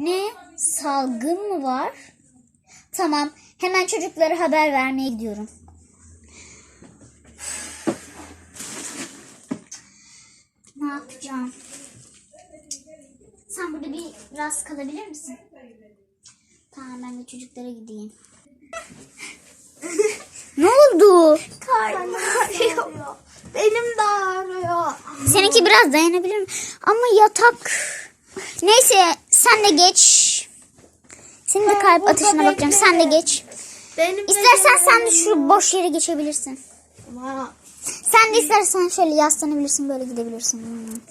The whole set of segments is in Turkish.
Ne? Salgın mı var? Tamam. Hemen çocuklara haber vermeye gidiyorum. Ne yapacağım? Sen burada bir biraz kalabilir misin? Tamam ben de çocuklara gideyim. ne oldu? Karnım ağrıyor. Benim de ağrıyor. Seninki biraz dayanabilir mi? Ama yatak. Neyse sen de geç. Senin de kalp atışına bakacağım. Sen de geç. Benim İstersen sen de şu boş yere geçebilirsin. Sen de istersen şöyle yaslanabilirsin böyle gidebilirsin.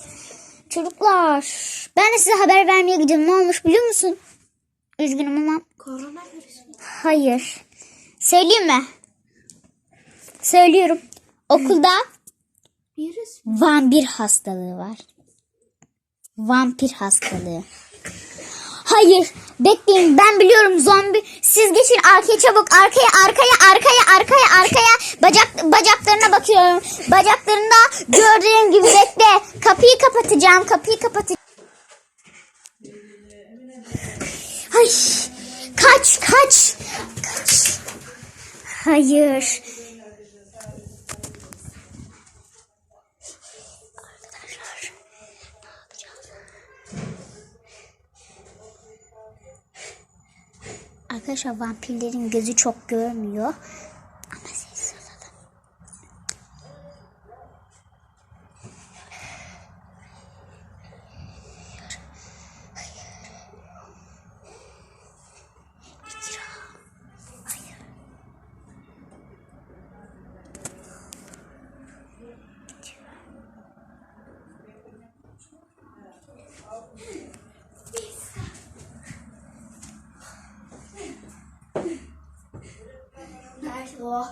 Çocuklar ben de size haber vermeye gidiyorum. Ne olmuş biliyor musun? Üzgünüm ama koronavirüs mü? hayır. Söyleyeyim mi? Söylüyorum. Okulda Virüs vampir hastalığı var. Vampir hastalığı. Hayır. Bekleyin ben biliyorum zombi. Siz geçin arkaya çabuk. Arkaya arkaya arkaya arkaya arkaya. Bacak bacaklarına bakıyorum. Bacaklarında gördüğüm gibi bekle. Kapıyı kapatacağım. Kapıyı kapatacağım. Ay. Kaç kaç. Kaç. Hayır. Arkadaşlar vampirlerin gözü çok görmüyor. Ama sessiz olalım. İkra. Hayır. 来说。